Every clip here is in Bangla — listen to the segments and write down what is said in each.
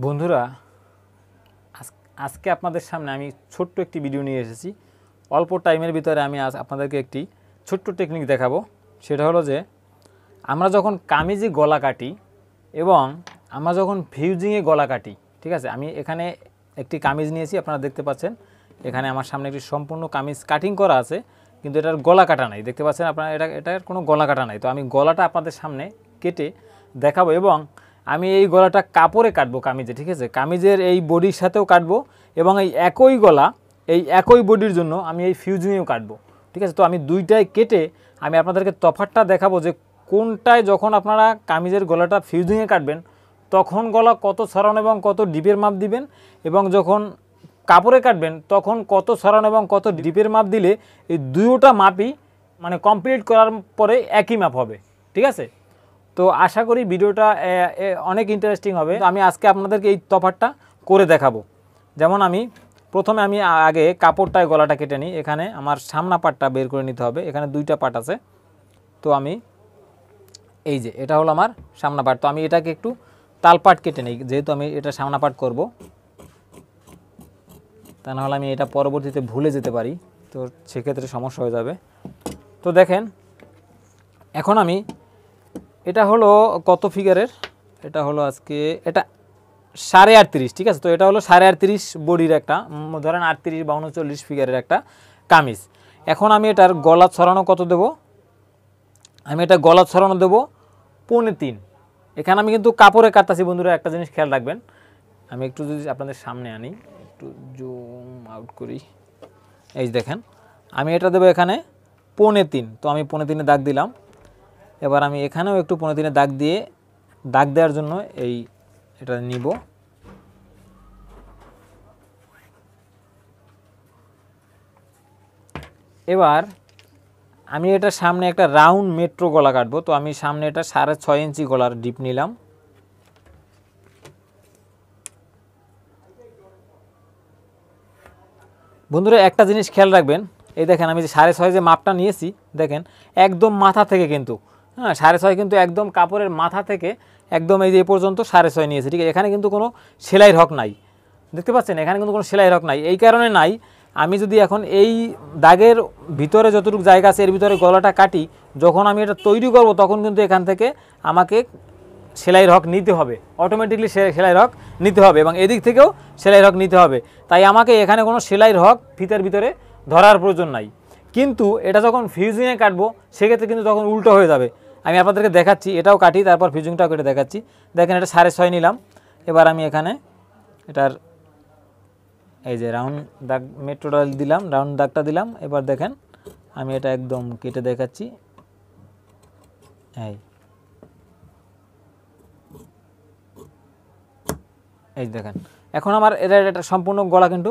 বন্ধুরা, আজ- আজকে আপনাদের সামনে আমি ছোট্ট একটি ভিডিও নিয়ে এসেছি। অল্প টাইমের ভিতরে আমি আজ আপনাদেরকে একটি ছোট্ট টেকনিক দেখাবো। সেটা হলো যে, আমরা যখন কামিজে গলা কাটি এবং আমরা যখন ফিউজিংয়ে গলা কাটি, ঠিক আছে? আমি এখানে একটি কামিজ নিয়েছি, আপনারা দেখতে পাচ্ছেন। এখানে আমার সামনে একটি সম্পূর্ণ কামিজ কাটিং করা আছে, কিন্তু এটার গলা কাটা নাই। দেখতে পাচ্ছেন আপনারা, এটা এটার কোনো গলা কাটা নাই। তো আমি গলাটা আপনাদের সামনে কেটে দেখাবো এবং আমি এই গলাটা কাপড়ে কাটবো কামিজে, ঠিক আছে? কামিজের এই বডির সাথেও কাটবো এবং এই একই গলা, এই একই বডির জন্য আমি এই ফিউজিংয়েও কাটবো, ঠিক আছে? তো আমি দুইটাই কেটে আমি আপনাদেরকে তফাতটা দেখাবো যে কোনটায় যখন আপনারা কামিজের গলাটা ফিউজিংয়ে কাটবেন, তখন গলা কত সরানো এবং কত ডিপের মাপ দিবেন এবং যখন কাপড়ে কাটবেন, তখন কত সরানো এবং কত ডিপের মাপ দিলে এই দুয়োটা মাপই মানে কমপ্লিট করার পরে একই মাপ হবে, ঠিক আছে? তো আশা করি ভিডিওটা অনেক ইন্টারেস্টিং হবে। আমি আজকে আপনাদেরকে এই তফাতটা করে দেখাবো। যেমন আমি, প্রথমে আমি আগে কাপড়টায় গলাটা কেটে নিই। এখানে আমার সামনা পাটটা বের করে নিতে হবে। এখানে দুইটা পাট আছে। তো আমি, এই যে, এটা হলো আমার সামনা পাট। তো আমি এটাকে একটু তালপাট কেটে নিই। যেহেতু আমি এটা সামনা পাট করব, তা নাহলে আমি এটা পরবর্তীতে ভুলে যেতে পারি। তো সেক্ষেত্রে সমস্যা হয়ে যাবে। তো দেখেন, এখন আমি এটা হলো কত ফিগারের এটা হলো আজকে, এটা সাড়ে আটত্রিশ, ঠিক আছে? তো এটা হলো সাড়ে আটত্রিশ বডির একটা ধরেন আটত্রিশ বা উনচল্লিশ ফিগারের একটা কামিজ। এখন আমি এটার গলা ছড়ানো কত দেব? আমি এটা গলা ছড়ানো দেবো পৌনে তিন। এখানে আমি কিন্তু কাপড়ে কাটতাছি, বন্ধুরা, একটা জিনিস খেয়াল রাখবেন। আমি একটু যদি আপনাদের সামনে আনি, একটু জুম আউট করি। এই দেখেন, আমি এটা দেবো এখানে পৌনে তিন। তো আমি পৌনে তিনে দাগ দিলাম। এবার আমি এখানেও একটু পনেরো দিনে দাগ দিয়ে, দাগ দেওয়ার জন্য এই এটা নিব। এবার আমি এটা সামনে একটা রাউন্ড মেট্রো গলা কাটবো, তো আমি সামনে এটা সাড়ে ছয় ইঞ্চি গলার ডিপ নিলাম। বন্ধুরা, একটা জিনিস খেয়াল রাখবেন, এই দেখেন আমি যে সাড়ে ছয় যে মাপটা নিয়েছি, দেখেন, একদম মাথা থেকে কিন্তু হ্যাঁ সাড়ে ছয় কিন্তু একদম কাপড়ের মাথা থেকে একদম এই যে পর্যন্ত সাড়ে ছয় নিয়েছি, ঠিক আছে? এখানে কিন্তু কোনো সেলাই হক নাই। দেখতে পাচ্ছেন? এখানে কিন্তু কোনো সেলাই হক নাই। এই কারণে নাই, আমি যদি এখন এই দাগের ভিতরে যতটুকু জায়গা আছে, এর ভিতরে গলাটা কাটি, যখন আমি এটা তৈরি করব, তখন কিন্তু এখান থেকে আমাকে সেলাইয়ের হক নিতে হবে। অটোমেটিকলি সেলাইয়ের হক নিতে হবে এবং এদিক থেকেও সেলাইয়ের হক নিতে হবে। তাই আমাকে এখানে কোনো সেলাইয়ের হক ফিতার ভিতরে ধরার প্রয়োজন নাই। কিন্তু এটা যখন ফিউজিংয়ে কাটবো, সেক্ষেত্রে কিন্তু তখন উল্টো হয়ে যাবে। আমি আপনাদেরকে দেখাচ্ছি, এটাও কাটি তারপর ফিউজিংটাও কেটে দেখাচ্ছি। দেখেন, এটা সাড়ে ছয় নিলাম। এবার আমি এখানে এটার এই যে রাউন্ড দাগ মেট্রোটা দিলাম রাউন্ড দাগটা দিলাম। এবার দেখেন, আমি এটা একদম কেটে দেখাচ্ছি। এই। এই দেখেন, এখন আমার এটা এটা সম্পূর্ণ গলা কিন্তু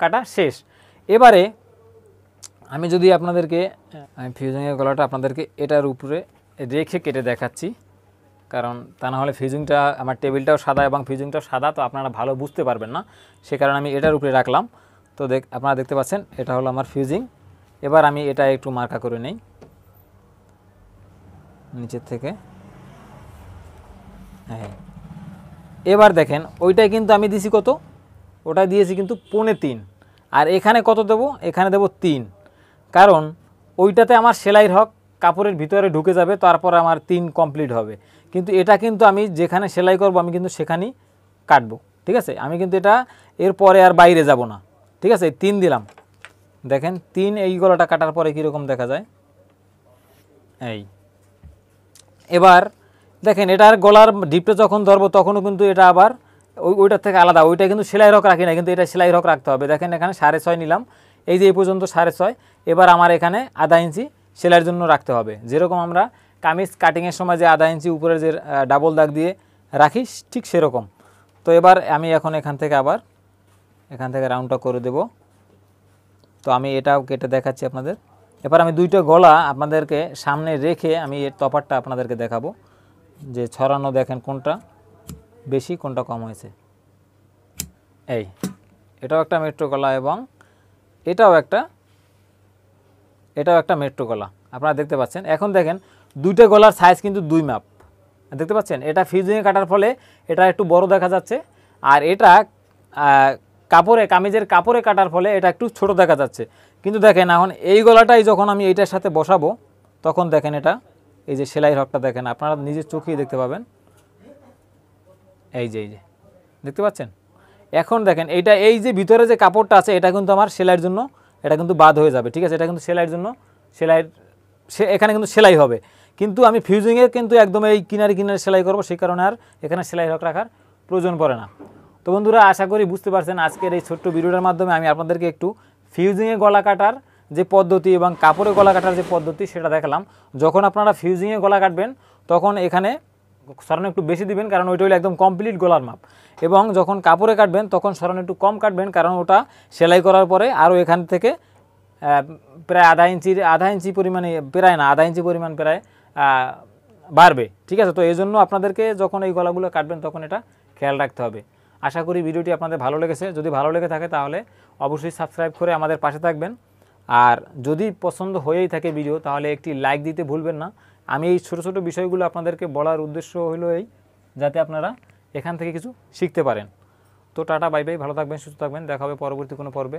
কাটা শেষ। এবারে আমি যদি আপনাদেরকে আমি ফিউজিংয়ের গলাটা আপনাদেরকে এটার উপরে রেখে কেটে দেখাচ্ছি, কারণ তা না হলে ফিউজিংটা আমার টেবিলটাও সাদা এবং ফিউজিংটাও সাদা, তো আপনারা ভালো বুঝতে পারবেন না। সে কারণে আমি এটার উপরে রাখলাম। তো দেখ, আপনারা দেখতে পাচ্ছেন, এটা হলো আমার ফিউজিং এবার আমি এটা একটু মার্কা করে নেই। নিচের থেকে। হ্যাঁ। এবার দেখেন ওইটাই কিন্তু আমি দিছি কত? ওটা দিয়েছি কিন্তু পৌনে তিন। আর এখানে কত দেবো? এখানে দেবো তিন। কারণ ওইটাতে আমার সেলাইয়ের হক কাপড়ের ভিতরে ঢুকে যাবে, তারপর আমার তিন কমপ্লিট হবে। কিন্তু এটা কিন্তু আমি যেখানে সেলাই করব, আমি কিন্তু সেখানেই কাটবো, ঠিক আছে? আমি কিন্তু এটা এরপরে আর বাইরে যাব না, ঠিক আছে? তিন দিলাম। দেখেন, তিন এই গলাটা কাটার পরে কীরকম দেখা যায়? এই। এবার দেখেন এটার গলার ডিপটা যখন ধরবো, তখনও কিন্তু এটা আবার ওই, ওইটার থেকে আলাদা। ওইটা কিন্তু সেলাই রক রাখি না কিন্তু এটা সেলাই রক রাখতে হবে। দেখেন, এখানে সাড়ে ছয় নিলাম। এই যে এই পর্যন্ত সাড়ে ছয়, এবার আমার এখানে আধা ইঞ্চি সেলাইয়ের জন্য রাখতে হবে। যেরকম আমরা কামিজ কাটিংয়ের সময় যে আধা ইঞ্চি উপরের যে ডাবল দাগ দিয়ে রাখি, ঠিক সেরকম। তো এবার আমি এখন এখান থেকে আবার, এখান থেকে রাউন্ডটা করে দেব। তো আমি এটাও কেটে দেখাচ্ছি আপনাদের। এবার আমি দুইটা গলা আপনাদেরকে সামনে রেখে আমি এর তফাতটা আপনাদেরকে দেখাবো। যে ছড়ানো দেখেন কোনটা বেশি, কোনটা কম হয়েছে। এই, এটাও একটা মেট্রো গলা এবং এটাও একটা এটাও একটা মেট্রো গলা। আপনারা দেখতে পাচ্ছেন, এখন দেখেন দুইটা গলার সাইজ কিন্তু দুই মাপ দেখতে পাচ্ছেন? এটা ফিউজিংয়ে কাটার ফলে এটা একটু বড় দেখা যাচ্ছে, আর এটা কাপড়ে, কামিজের কাপড়ে কাটার ফলে এটা একটু ছোট দেখা যাচ্ছে। কিন্তু দেখেন এখন এই গলাটাই যখন আমি এইটার সাথে বসাবো, তখন দেখেন এটা, এই যে সেলাই হকটা দেখেন, আপনারা নিজের চোখেই দেখতে পাবেন। এই যে এই যে, দেখতে পাচ্ছেন? এখন দেখেন, এইটা এই যে ভিতরে যে কাপড়টা আছে, এটা কিন্তু আমার সেলাইয়ের জন্য, এটা কিন্তু বাদ হয়ে যাবে, ঠিক আছে? এটা কিন্তু সেলাইয়ের জন্য, সেলাইয়ের, সে, এখানে কিন্তু সেলাই হবে। কিন্তু আমি ফিউজিংয়ে কিন্তু একদম এই কিনারে কিনারে সেলাই করব, সেই কারণে আর এখানে সেলাই হক রাখার প্রয়োজন পড়ে না। তো বন্ধুরা, আশা করি বুঝতে পারছেন, আজকের এই ছোট্ট ভিডিওটার মাধ্যমে আমি আপনাদেরকে একটু ফিউজিংয়ে গলা কাটার যে পদ্ধতি এবং কাপড়ে গলা কাটার যে পদ্ধতি, সেটা দেখালাম। যখন আপনারা ফিউজিংয়ে গলা কাটবেন, তখন এখানে সরানো একটু বেশি দিবেন, কারণ ওইটা হলো একদম কমপ্লিট গলার মাপ। এবং যখন কাপড়ে কাটবেন, তখন সরানো একটু কম কাটবেন, কারণ ওটা সেলাই করার পরে আরও এখান থেকে প্রায় আধা ইঞ্চির আধা ইঞ্চি পরিমাণে প্রায় না, আধা ইঞ্চি পরিমাণ প্রায় বাড়বে। ঠিক আছে? তো এই জন্য আপনাদেরকে যখন এই গলাগুলো কাটবেন, তখন এটা খেয়াল রাখতে হবে। আশা করি ভিডিওটি আপনাদের ভালো লেগেছে। যদি ভালো লেগে থাকে, তাহলে অবশ্যই সাবস্ক্রাইব করে আমাদের পাশে থাকবেন। আর যদি পছন্দ হয়েই থাকে ভিডিও, তাহলে একটি লাইক দিতে ভুলবেন না। আমি এই ছোটো ছোটো বিষয়গুলো আপনাদেরকে বলার উদ্দেশ্য হলো এই, যাতে আপনারা এখান থেকে কিছু শিখতে পারেন। তো টাটা, বাই বাই, ভালো থাকবেন, সুস্থ থাকবেন, দেখা হবে পরবর্তী কোনো পর্বে।